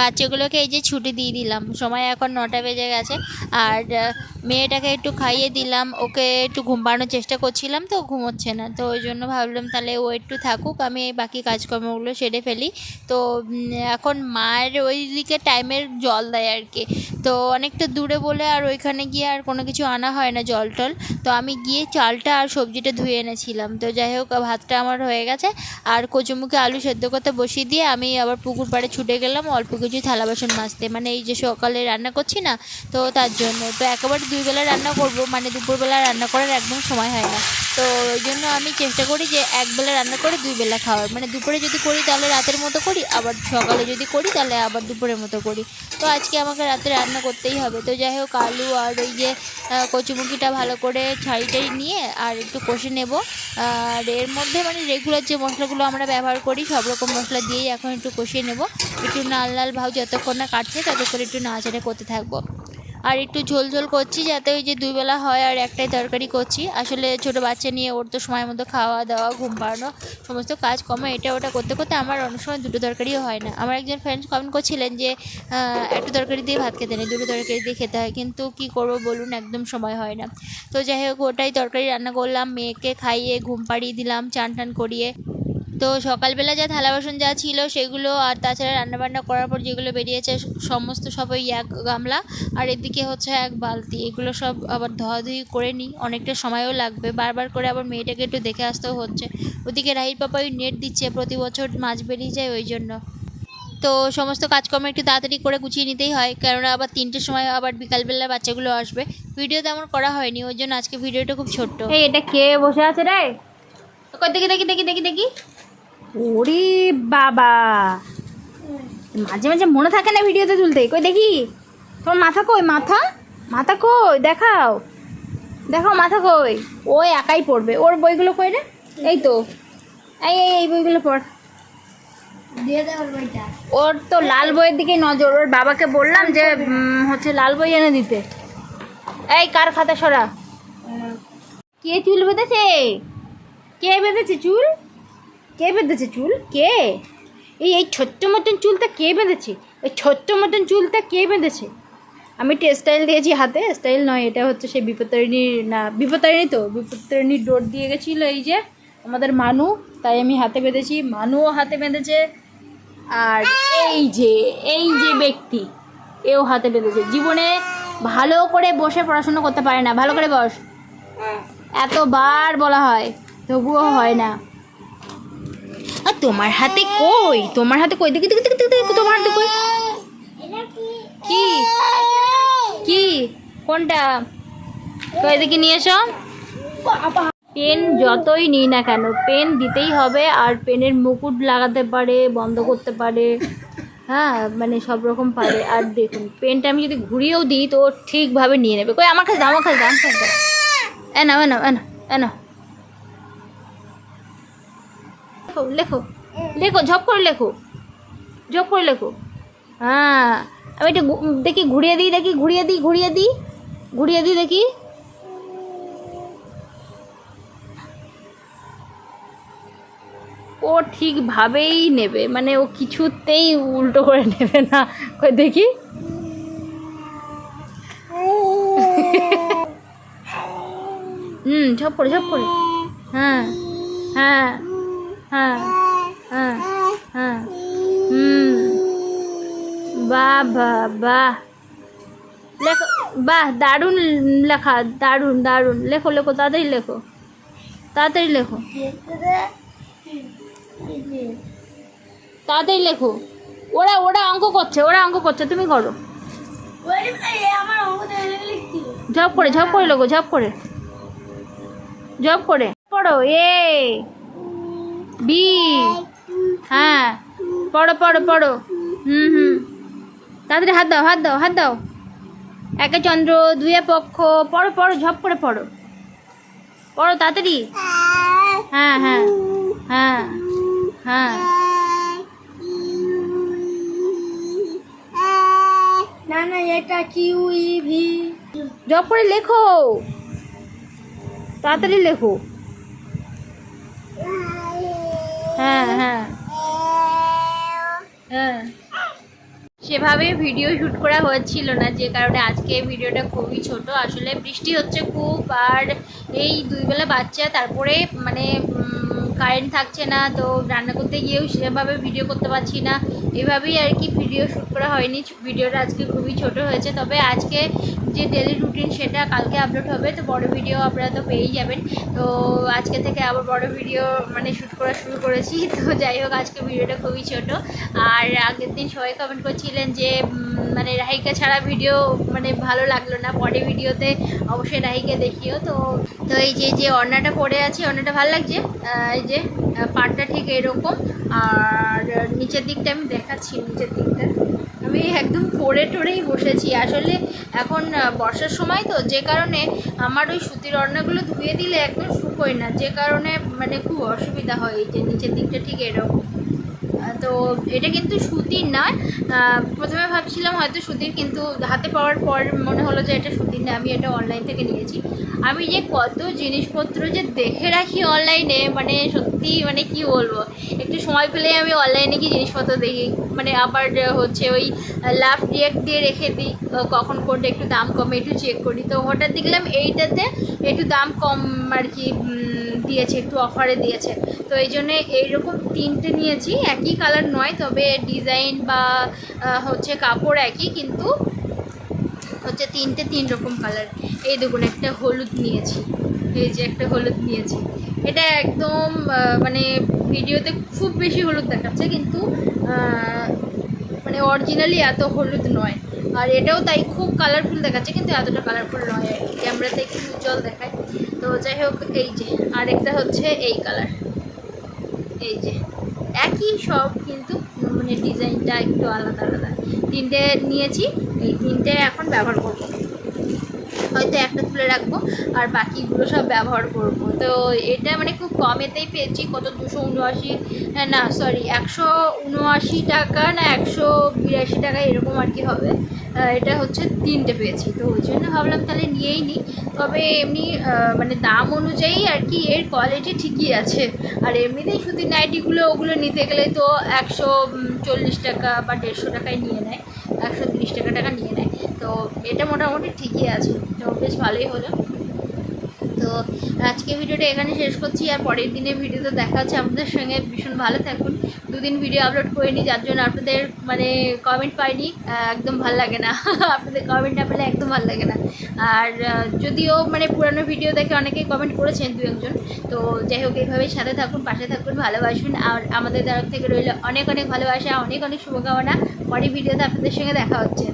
বাচ্চাগুলোকে এই যে ছুটি দিয়ে দিলাম। সময় এখন নটা বেজে গেছে। আর মেয়েটাকে একটু খাইয়ে দিলাম। ওকে একটু ঘুমানোর চেষ্টা করছিলাম তো ঘুমোচ্ছে না। তো ওই জন্য ভাবলাম তাহলে ও একটু থাকুক, আমি এই বাকি কাজকর্মগুলো সেরে ফেলি। তো এখন মায়ের ওই দিকে টাইমের জল দেয় আর কি। তো অনেকটা দূরে বলে আর ওইখানে গিয়ে আর কোনো কিছু আনা হয় না জল টল। তো আমি গিয়ে চালটা আর সবজিটা ধুয়ে এনেছিলাম। তো যাই হোক, ভাতটা আমার হয়ে গেছে। আর কচুমুখে আলু সেদ্ধ করতে বসিয়ে দিয়ে আমি আবার পুকুর পাড়ে ছুটে গেলাম অল্প কিছু থালা বাসন মাজতে। মানে এই যে সকালে রান্না করছি না, তো তার জন্য। তো একেবারে দুই বেলা রান্না করব মানে দুপুরবেলা রান্না করার একদম সময় হয় না। তো ওই জন্য আমি চেষ্টা করি যে একবেলা রান্না করে দুই বেলা খাওয়ার। মানে দুপুরে যদি করি তাহলে রাতের মতো করি, আবার সকালে যদি করি তাহলে আবার দুপুরের মতো করি। তো আজকে আমাকে রাতে রান্না করতেই হবে। তো যাই হোক, আলু আর ওই যে কচুমুখিটা ভালো করে ছাড়ি টাই নিয়ে আর একটু কষে নেব। আর এর মধ্যে মানে রেগুলার যে মশলাগুলো আমরা ব্যবহার করি, সব রকম মশলা দিয়েই এখন একটু কষিয়ে নেব। একটু লাল লাল ভাব যতক্ষণ না কাটছে, ততক্ষণ একটু নাড়াচাড়া করতে থাকব। আর একটু ঝোল ঝোল করছি যাতে ওই যে দুই বেলা হয় আর একটাই তরকারি করছি। আসলে ছোট বাচ্চা নিয়ে ওর তো সময় মতো খাওয়া দাওয়া, ঘুম পাড়ানো, সমস্ত কাজ কমে এটা ওটা করতে করতে আমার অনেক সময় দুটো তরকারিও হয় না। আমার একজন ফ্রেন্ডস কমেন্ট করছিলেন যে একটু তরকারি দিয়ে ভাত খেতে নেই, দুটো তরকারি দিয়ে খেতে হয়, কিন্তু কি করব বলুন, একদম সময় হয় না। তো যাই হোক, ওটাই তরকারি রান্না করলাম, মেয়েকে খাইয়ে ঘুম পাড়িয়ে দিলাম, চান টান করিয়ে। তো সকালবেলা যা থালা বাসন যা ছিল সেগুলো আর তাছাড়া রান্নাবান্না করার পর যেগুলো বেরিয়েছে সমস্ত সব ওই এক গামলা আর এদিকে হচ্ছে এক বালতি। এগুলো সব আবার ধোয়াধুয়ি করে নিই। অনেকটা সময়ও লাগবে। বারবার করে আবার মেয়েটাকে একটু দেখে আসতেও হচ্ছে। ওদিকে রাহির পাপা ওই নেট দিচ্ছে। প্রতি বছর মাছ বেরিয়ে যায় ওই জন্য। তো সমস্ত কাজকর্ম একটু তাড়াতাড়ি করে গুছিয়ে নিতেই হয়। কেননা আবার তিনটের সময় আবার বিকালবেলা বাচ্চাগুলো আসবে। ভিডিও তেমন করা হয়নি। ওই জন্য আজকে ভিডিওটা খুব ছোট্ট। এটা কে বসে আছে রে? দেখি দেখি দেখি দেখি দেখি। ওরে বাবা। মাঝে মাঝে মনে থাকে না ভিডিওতে তুলতে। কই দেখি? তোমার মাথা কই? মাথা? মাথা কই? দেখাও। দেখাও মাথা কই? ও একাই পড়বে। ওর বইগুলো কই রে? এই তো। এই এই এই বইগুলো পড়। ওর তো লাল বইয়ের দিকেই নজর। ওর বাবাকে বললাম যে হচ্ছে লাল বই এনে দিতে। এই কার খাতা সরা? কে চুল বেঁধেছে? কে বেঁধেছে চুল? কে বেঁধেছে চুল? কে? এই এই ছোট্ট মতন চুলটা কে বেঁধেছে? ওই ছোট্ট মতন চুলটা কে বেঁধেছে? আমি একটা স্টাইল দিয়েছি হাতে। স্টাইল নয় এটা হচ্ছে সেই বিপত্তারিণীর না বিপত্তারিণী তো বিপত্তারিণীর ডোর দিয়ে গেছিল এই যে আমাদের মানু তাই আমি হাতে বেঁধেছি। মানুও হাতে বেঁধেছে। আর এই যে এই যে ব্যক্তি এও হাতে বেঁধেছে। জীবনে ভালো করে বসে পড়াশুনো করতে পারে না। ভালো করে বস। এতবার বলা হয় তবুও হয় না। আর তোমার হাতে কই? তোমার হাতে কই? দেখি দেখি দেখি দেখি, দেখি তোমার হাতে কই? কি? কি? কোনটা? তো এদিকে নিয়ে এসো। পেন যতই নিই না কেন পেন দিতেই হবে আর পেনের মুকুট লাগাতে পারে বন্ধ করতে পারে। হ্যাঁ মানে সব রকম পারে। আর দেখুন পেনটা আমি যদি ঘুরিয়েও দিই তো ঠিকভাবে নিয়ে নেবে। কই আমার কাছে দাও আমার কাছে আমার কাছে দাও। এ নাও এ নাও এ নাও এ নাও। লেখো লেখো। লেখো ঝপ করে লেখো। ঝপ করে লেখো। হ্যাঁ। আমি একটু দেখি ঘুরিয়ে দিই দেখি ঘুরিয়ে দিই ঘুরিয়ে দিই ঘুরিয়ে দিই দেখি। ও ঠিকভাবেই নেবে মানে ও কিছুতেই উল্টো করে নেবে না। দেখি। হুম ঝপ করে ঝপ করে। হ্যাঁ হ্যাঁ। হ্যাঁ হ্যাঁ হ্যাঁ। হুম। বাহ বাহ দারুণ লেখা, দারুণ দারুণ। লেখো লেখো, তাড়াতাড়ি লেখো। তাড়াতাড়ি লেখো। তাড়াতাড়ি লেখো। ওরা ওরা অঙ্ক করছে, ওরা অঙ্ক করছে, তুমি করো। ঝপ করে ঝপ করে লেখো, ঝপ করে। ঝপ করে। পড়ো, এ। বি। হ্যাঁ পড়ো পড়ো পড়ো। হুম হুম। তাড়াতাড়ি হাত দাও হাত দাও হাত দাও। একে চন্দ্র দুয়ে পক্ষ। পড়ো পড়ো ঝপ করে পড়ো। পড়ো তাড়াতাড়ি। হ্যাঁ হ্যাঁ হ্যাঁ হ্যাঁ। না না এটা কিউ ভি। জব করে লেখো। তাড়াতাড়ি লেখো। হ্যাঁ হ্যাঁ। হ্যাঁ। সেভাবে ভিডিও শুট করা হচ্ছিল না, যে কারণে আজকে ভিডিওটা খুবই ছোট। আসলে বৃষ্টি হচ্ছে খুব, আর এই দুই বেলা বাচ্চা, তারপরে মানে কারেন্ট থাকছে না, তো রান্না করতে গিয়েও সেভাবে ভিডিও করতে পারছি না। এভাবেই আর কি ভিডিও শ্যুট করা হয়নি। ভিডিওটা আজকে খুবই ছোট হয়েছে। তবে আজকে যে ডেলি রুটিন সেটা কালকে আপলোড হবে, তো বড় ভিডিও আপনারা তো পেয়েই যাবেন। তো আজকে থেকে আবার বড় ভিডিও মানে শ্যুট করা শুরু করেছি। তো যাই হোক, আজকে ভিডিওটা খুবই ছোট। আর আগের দিন সবাই কমেন্ট করছিলেন যে মানে রাহিকা ছাড়া ভিডিও মানে ভালো লাগল না। পরে ভিডিওতে অবশ্যই রাহিকে দেখিও। তো তো এই যে যে অন্নাটা পড়ে আছে, অন্নাটা ভালো লাগছে? এই যে আহ, পাটটা ঠিক এরকম। আর নিচের দিকটা আমি দেখাচ্ছি নিচের দিকটা। আমি একদম পরে টরেই বসেছি। আসলে এখন বর্ষার সময় তো যে কারণে আমার ওই সুতির অন্নাগুলো ধুয়ে দিলে একদম শুকোয় না। যে কারণে মানে খুব অসুবিধা হয় এই যে নিচের দিকটা ঠিক এরকম। তো এটা কিন্তু সুতির না। আহ, প্রথমে ভাবছিলাম হয়তো সুতির কিন্তু হাতে পাওয়ার পর মনে হলো যে এটা সুতির না আমি এটা অনলাইন থেকে নিয়েছি। আমি যে কত জিনিসপত্র যে দেখে রাখি অনলাইনে মানে সত্যি মানে কি বলব? একটু সময় পেলেই আমি অনলাইনে কি জিনিসপত্র দেখি। মানে আবার হচ্ছে ওই লাভ রিয়েক্ট দিয়ে রেখে দিই কখন কোনটা একটু দাম কমে একটু চেক করি। তো হঠাৎ দেখলাম এইটাতে একটু দাম কম আর কি দিয়েছে, একটু অফারে দিয়েছে। তো এই জন্যে এইরকম তিনটে নিয়েছি, একই কালার নয়, তবে ডিজাইন বা হচ্ছে কাপড় একই, কিন্তু হচ্ছে তিনটে তিন রকম কালার এই দেখুন, একটা হলুদ নিয়েছি, এই যে একটা হলুদ নিয়েছি। এটা একদম মানে ভিডিওতে খুব বেশি হলুদ দেখাচ্ছে, কিন্তু মানে অরিজিনালি এত হলুদ নয়। আর এটাও তাই খুব কালারফুল দেখাচ্ছে, কিন্তু এতটা কালারফুল নয়। ক্যামেরাতে একটু উজ্জ্বল দেখায়। তো যাই হোক, এই যে, আরেকটা হচ্ছে এই কালার এই যে, একই সব কিন্তু মানে ডিজাইনটা একটু আলাদা আলাদা। তিনটে নিয়েছি, এই তিনটে এখন ব্যবহার করব। হয়তো একটা তুলে রাখব আর বাকিগুলো সব ব্যবহার করব। তো এটা মানে খুব কমেতেই পেয়েছি কত দুশো উনআশি হ্যাঁ, না সরি একশো উনআশি টাকা না একশো বিরাশি টাকা এরকম আর কি হবে। এটা হচ্ছে তিনটে পেয়েছি। তো ওই জন্য ভাবলাম তাহলে নিয়েই নিই। তবে এমনি মানে দাম অনুযায়ী আর কি এর কোয়ালিটি ঠিকই আছে। আর এমনিতেই সুতির নাইটিগুলো ওগুলো নিতে গেলে তো একশো চল্লিশ টাকা বা দেড়শো টাকায় নিয়ে নেয় একশো তিরিশ টাকা টাকা নিয়ে নেয়। তো এটা মোটামুটি ঠিকই আছে, তো বেশ ভালোই হলো। তো আজকে ভিডিওটা এখানে শেষ করছি, আর পরের দিনে ভিডিওতে দেখা হচ্ছে আপনাদের সঙ্গে। ভীষণ ভালো থাকুন। দুদিন ভিডিও আপলোড করিনি, যার জন্য আপনাদের মানে কমেন্ট পাইনি। একদম ভালো লাগে না। আপনাদের কমেন্ট না পেলে একদম ভালো লাগে না। আর যদিও মানে পুরানো ভিডিও দেখে অনেকেই কমেন্ট করেছেন, দু একজন। তো যাই হোক, এইভাবেই সাথে থাকুন, পাশে থাকুন, ভালোবাসুন। আর আমাদের তরফ থেকে রইল অনেক অনেক ভালোবাসা, অনেক অনেক শুভকামনা। পরের ভিডিওতে আপনাদের সঙ্গে দেখা হচ্ছে।